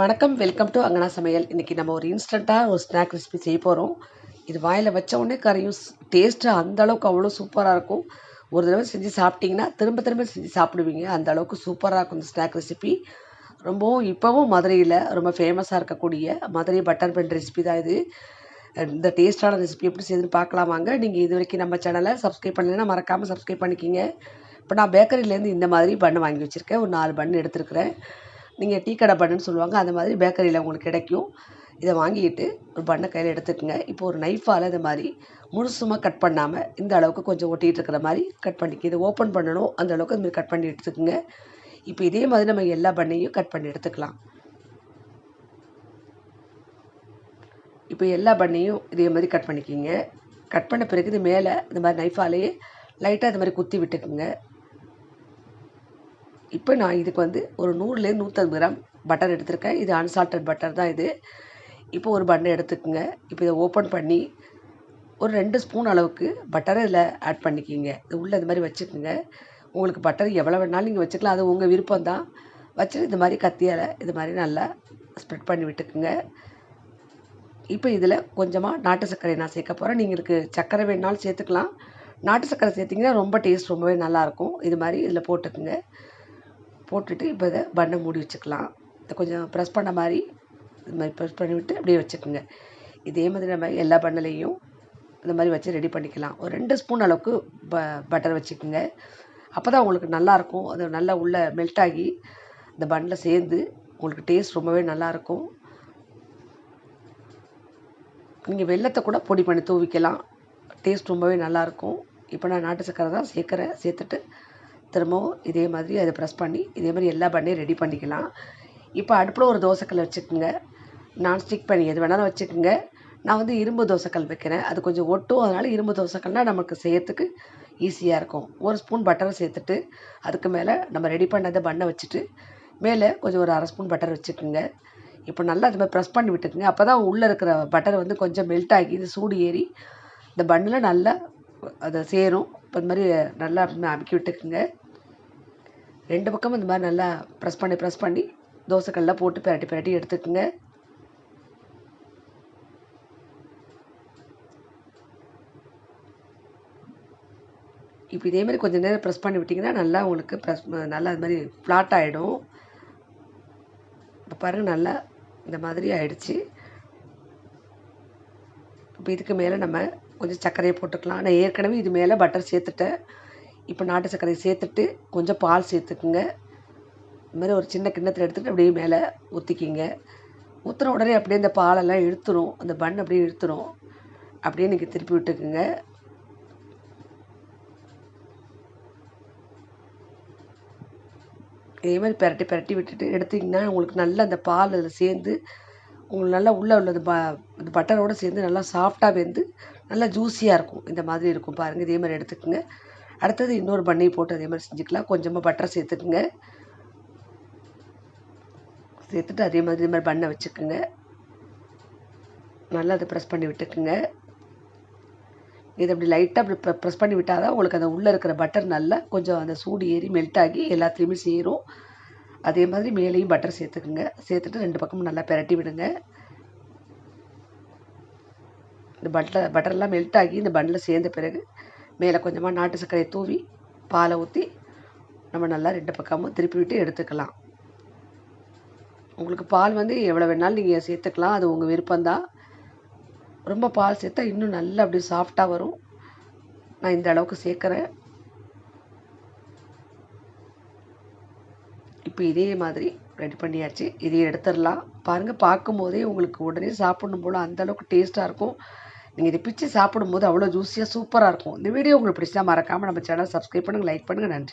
வணக்கம் welcome to அங்கனா சமையல். இன்றைக்கி நம்ம ஒரு இன்ஸ்டண்ட்டாக ஒரு ஸ்நாக் ரெசிபி செய்ய போகிறோம் இது வாயில் வச்ச உடனே கரையும் டேஸ்ட்டு அந்தளவுக்கு அவ்வளோ சூப்பராக இருக்கும். ஒரு தடவை செஞ்சு சாப்பிட்டிங்கன்னா திரும்ப திரும்ப செஞ்சு சாப்பிடுவீங்க. அந்த அளவுக்கு சூப்பராக இருக்கும் இந்த ஸ்நாக் ரெசிபி ரொம்பவும் இப்போவும் மதுரையில் ரொம்ப ஃபேமஸாக இருக்கக்கூடிய மதுரை பட்டர் பென் ரெசிபி தான் இது. இந்த டேஸ்ட்டான ரெசிபி எப்படி செய்யுதுன்னு பார்க்கலாமாங்க நீங்கள் இது வரைக்கும் நம்ம சேனலை சப்ஸ்கிரைப் பண்ணலைன்னா மறக்காமல் சப்ஸ்கிரைப் பண்ணிக்கிங்க. இப்போ நான் பேக்கரியிலேருந்து இந்த மாதிரி பண்ணு வாங்கி வச்சுருக்கேன். ஒரு நாலு பண்ணு எடுத்துருக்கிறேன். நீங்கள் டீ கடை பண்ணுன்னு சொல்லுவாங்க அந்த மாதிரி பேக்கரியில் உங்களுக்கு கிடைக்கும். இதை வாங்கிட்டு ஒரு பண்ணை கையில் எடுத்துக்கோங்க. இப்போ ஒரு நைஃபால் இந்த மாதிரி முழுசுமாக கட் பண்ணாமல் இந்த அளவுக்கு கொஞ்சம் ஒட்டிகிட்டு இருக்கிற மாதிரி கட் பண்ணிக்க. இதை ஓப்பன் பண்ணணும் அந்த அளவுக்கு இந்த மாதிரி கட் பண்ணி எடுத்துக்கோங்க. இப்போ இதே மாதிரி நம்ம எல்லா பண்ணையும் கட் பண்ணி எடுத்துக்கலாம். இப்போ எல்லா பண்ணையும் இதே மாதிரி கட் பண்ணிக்கிங்க. கட் பண்ண பிறகு இது மேலே இந்த மாதிரி நைஃபாலேயே லைட்டாக இது மாதிரி குத்தி விட்டுக்குங்க. இப்போ நான் இதுக்கு வந்து ஒரு நூறுலேருந்து நூற்றம்பது கிராம் பட்டர் எடுத்திருக்கேன். இது அன்சால்டட் பட்டர் தான் இது. இப்போ ஒரு பண்ணை எடுத்துக்கோங்க. இப்போ இதை ஓப்பன் பண்ணி ஒரு ரெண்டு ஸ்பூன் அளவுக்கு பட்டரை இதில் ஆட் பண்ணிக்கிங்க. இது உள்ளே இந்த மாதிரி வச்சுக்கோங்க. உங்களுக்கு பட்டர் எவ்வளோ வேணாலும் நீங்கள் வச்சுக்கலாம். அது உங்கள் விருப்பம் தான். வச்சுட்டு இந்த மாதிரி கத்தியால் இது மாதிரி நல்லா ஸ்ப்ரெட் பண்ணி விட்டுக்குங்க. இப்போ இதில் கொஞ்சமாக நாட்டு சர்க்கரை நான் சேர்க்க போகிறேன் நீங்களுக்கு சர்க்கரை வேணாலும் சேர்த்துக்கலாம். நாட்டு சர்க்கரை சேர்த்திங்கன்னா ரொம்ப டேஸ்ட் ரொம்பவே நல்லாயிருக்கும் இது மாதிரி இதில் போட்டுக்குங்க. போட்டுட்டு இப்போ இதை பண்ணை மூடி வச்சுக்கலாம். இதை கொஞ்சம் ப்ரெஸ் பண்ண மாதிரி இது மாதிரி ப்ரெஸ் பண்ணி விட்டு அப்படியே வச்சுக்கோங்க. இதே மாதிரி நம்ம எல்லா பண்ணலையும் இந்த மாதிரி வச்சு ரெடி பண்ணிக்கலாம். ஒரு ரெண்டு ஸ்பூன் அளவுக்கு ப பட்டர் வச்சுக்கோங்க. அப்போ தான் உங்களுக்கு நல்லாயிருக்கும் அது நல்லா உள்ளே மெல்ட் ஆகி இந்த பண்ணில் சேர்ந்து உங்களுக்கு டேஸ்ட் ரொம்பவே நல்லாயிருக்கும் நீங்கள் வெள்ளத்தை கூட பொடி பண்ணி தூவிக்கலாம். டேஸ்ட் ரொம்பவே நல்லாயிருக்கும் இப்போ நான் நாட்டு சக்கரை தான் சேர்க்குறேன். சேர்த்துட்டு திரும்பவும் இதே மாதிரி அதை ப்ரெஸ் பண்ணி இதே மாதிரி எல்லா பண்ணையும் ரெடி பண்ணிக்கலாம். இப்போ அடுப்பில் ஒரு தோசைக்கல் வச்சுக்கோங்க. நான்ஸ்டிக் பண்ணி எது வேணாலும் வச்சுக்கோங்க. நான் வந்து இரும்பு தோசைக்கல் வைக்கிறேன். அது கொஞ்சம் ஒட்டும். அதனால் இரும்பு தோசைக்கல்னால் நமக்கு செய்யறதுக்கு ஈஸியாக இருக்கும். ஒரு ஸ்பூன் பட்டரை சேர்த்துட்டு அதுக்கு மேலே நம்ம ரெடி பண்ணதை பண்ணை வச்சுட்டு மேலே கொஞ்சம் ஒரு அரை ஸ்பூன் பட்டர் வச்சுக்கோங்க. இப்போ நல்லா அது மாதிரி ப்ரெஸ் பண்ணி விட்டுக்குங்க. அப்போ தான் உள்ளே இருக்கிற பட்டர் வந்து கொஞ்சம் மெல்ட் ஆகி இது சூடு ஏறி இந்த பண்ணில் நல்லா அதை சேரும். இப்போ இந்த மாதிரி நல்லா அமுக்கி விட்டுக்குங்க. ரெண்டு பக்கமும் இந்த மாதிரி நல்லா ப்ரெஸ் பண்ணி ப்ரெஸ் பண்ணி தோசைக்கல்லாம் போட்டு பிரட்டி பிரட்டி எடுத்துக்கோங்க. இப்போ இதே மாதிரி கொஞ்சம் நேரம் ப்ரெஸ் பண்ணி விட்டிங்கன்னா நல்லா உங்களுக்கு ப்ரெஸ் நல்லா அது மாதிரி ஃப்ளாட் ஆகிடும் இப்போ பாருங்கள் நல்லா இந்த மாதிரி ஆயிடுச்சு. இப்போ இதுக்கு மேலே நம்ம கொஞ்சம் சர்க்கரையை போட்டுக்கலாம். நான் ஏற்கனவே இது மேலே பட்டர் சேர்த்துட்டேன். இப்போ நாட்டு சர்க்கரையை சேர்த்துட்டு கொஞ்சம் பால் சேர்த்துக்குங்க. இதுமாதிரி ஒரு சின்ன கிண்ணத்தில் எடுத்துகிட்டு அப்படியே மேலே ஊற்றிக்கிங்க ஊற்றுன உடனே அப்படியே இந்த பாலெல்லாம் இழுத்துரும். அந்த பன் அப்படியே இழுத்துரும். அப்படியே நீங்கள் திருப்பி விட்டுக்குங்க. இதே மாதிரி பெரட்டி பெரட்டி விட்டுட்டு எடுத்திங்கன்னா உங்களுக்கு நல்லா அந்த பால் அதில் சேர்ந்து உங்களுக்கு நல்லா உள்ளே உள்ளது ப இந்த பட்டரோடு சேர்ந்து நல்லா சாஃப்டாக வெந்து நல்லா ஜூஸியாக இருக்கும். இந்த மாதிரி இருக்கும் பாருங்கள் இதே மாதிரி எடுத்துக்கோங்க. அடுத்தது இன்னொரு பண்ணை போட்டு அதே மாதிரி செஞ்சுக்கலாம். கொஞ்சமாக பட்டர் சேர்த்துக்குங்க. சேர்த்துட்டு அதே மாதிரி இதே மாதிரி பண்ணை வச்சுக்கோங்க. நல்லா அதை ப்ரெஸ் பண்ணி விட்டுக்குங்க. இது அப்படி லைட்டாக அப்படி ப்ரெஸ் பண்ணி விட்டால் தான் உங்களுக்கு அந்த உள்ளே இருக்கிற பட்டர் நல்லா கொஞ்சம் அந்த சூடு ஏறி மெல்ட் ஆகி எல்லாத்துலேயுமே சேரும். அதே மாதிரி மேலேயும் பட்டர் சேர்த்துக்குங்க. சேர்த்துட்டு ரெண்டு பக்கமும் நல்லா பெரட்டி விடுங்க. இந்த பட்டர் பட்டர்லாம் மெல்ட் ஆகி இந்த பன்னில் சேர்ந்த பிறகு மேலே கொஞ்சமாக நாட்டு சர்க்கரையை தூவி பாலை ஊற்றி நம்ம நல்லா ரெண்டு பக்கமும் திருப்பி விட்டு எடுத்துக்கலாம். உங்களுக்கு பால் வந்து எவ்வளோ வேணாலும் நீங்கள் சேர்த்துக்கலாம். அது உங்கள் விருப்பம்தான். ரொம்ப பால் சேர்த்தா இன்னும் நல்லா அப்படியே சாஃப்டாக வரும். நான் இந்த அளவுக்கு சேர்க்குறேன். இப்போ இதே மாதிரி ரெடி பண்ணியாச்சு. இதையும் எடுத்துடலாம். பாருங்கள் பார்க்கும்போதே உங்களுக்கு உடனே சாப்பிடணும் போல் அந்தளவுக்கு டேஸ்ட்டாக இருக்கும். நீங்கள் இதை பிச்சு சாப்பிடும்போது அவ்வளோ ஜூஸியாக சூப்பராக இருக்கும். இந்த வீடியோ உங்களுக்கு பிடிச்சா மறக்காமல் நம்ம சேனல் சப்ஸ்கிரைப் பண்ணுங்கள் லைக் பண்ணுங்கள் நன்றி.